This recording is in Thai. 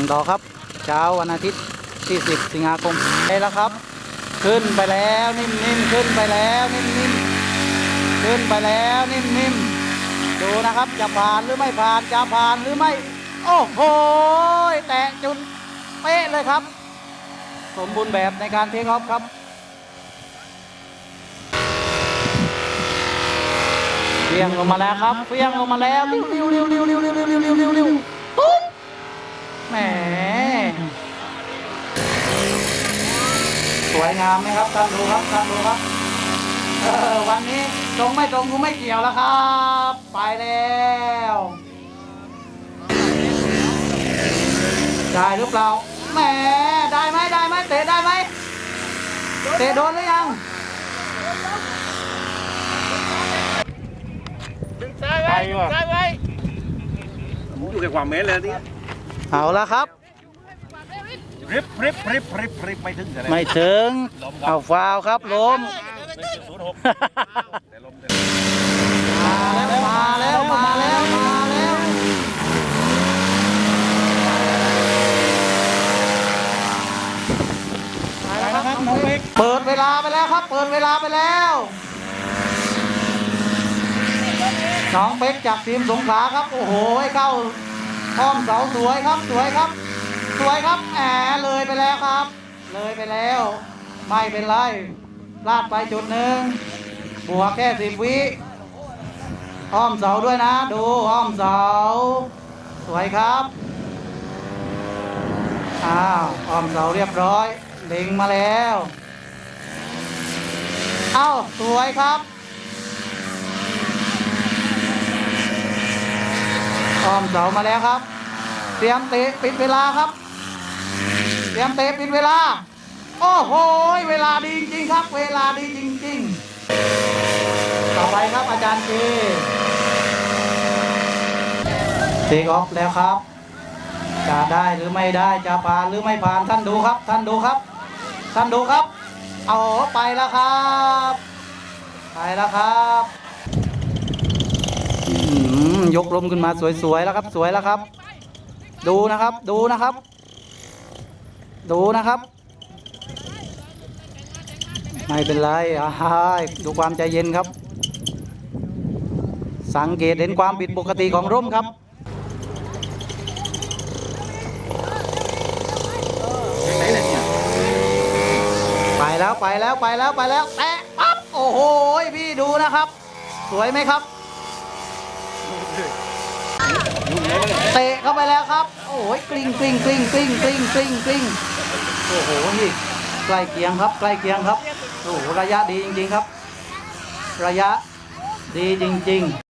งต่อครับ เช้าวันอาทิตย์ที่10สิงหาคมไปแล้วครับ ขึ้นไปแล้วนิ่มๆขึ้นไปแล้วนิ่มๆขึ้นไปแล้วนิ่มๆดูนะครับจะผ่านหรือไม่ผ่านจะผ่านหรือไม่ โอ้โหแตะจุดเป๊ะเลยครับ สมบูรณ์แบบในการเทคออฟครับเฟียงลงมาแล้วครับเฟียงลงมาแล้วริ้วริ้วริ้วริ้วริ้วริ้วริ้วริ้วริ้วริ้วปุ๊บ แหมสวยงามไหมครับท่านดูครับท่านดูครับเออวันนี้ตรงไม่ตรงกูไม่เกี่ยวแล้วครับ ไปแล้วได้หรือเปล่าแหมได้ไหมได้ไหมเตะได้ไหมเตะโดนหรือยังไกลว่ะอยู่แค่ความเมตรเลยนี่ เอาละครับริบริบริบริบริบไม่ถึงแต่ไม่ถึง เอาฟาวล์ครับล้ม ศูนย์หกแต่ลมแต่มาแล้วมาแล้วมาแล้วมาแล้วไปแล้วครับน้องเบกเปิดเวลาไปแล้วครับ เปิดเวลาไปแล้วน้องเป๊กจากทีมสงขลาครับ โอ้โหให้เข้า ท้อมเสาสวยครับสวยครับ สวยครับแหมเลยไปแล้วครับ เลยไปแล้ว ไม่เป็นไรพลาดไปจุดหนึ่งบวกแค่สิบวิอ้อมเสาด้วยนะ ดูอ้อมเสา สวยครับอ้าวอ้อมเสาเรียบร้อยเล็งมาแล้ว เอ้าสวยครับ อ้อมเสามาแล้วครับ เตรียมเตะปิดเวลาครับ เตรียมเตะปิดเวลา โอ้โห เวลาดีจริงครับ เวลาดีจริง ๆ ต่อไปครับอาจารย์เจเทคออฟแล้วครับ จะได้หรือไม่ได้จะผ่านหรือไม่ผ่านท่านดูครับ ท่านดูครับ ท่านดูครับ เอาไปแล้วครับ ไปแล้วครับอืม ยกลมขึ้นมาสวยๆแล้วครับ สวยแล้วครับ ดูนะครับ ดูนะครับ ดูนะครับ ไม่เป็นไรอ่าดูความใจเย็นครับ สังเกตเห็นความผิดปกติของร่มครับไปแล้วไปแล้วไปแล้วไปแล้วแตะปั๊บโอ้โหพี่ดูนะครับ สวยไหมครับ ตะเข้าไปแล้วครับ โอ้ยกลิ้งกลิ้งกลิ้งกลิ้งกลิ้งกลิ้งกลิ้งโอ้โหนี่ใกล้เคียงครับใกล้เคียงครับโอ้โหระยะดีจริง ๆ ครับ ระยะดีจริง ๆ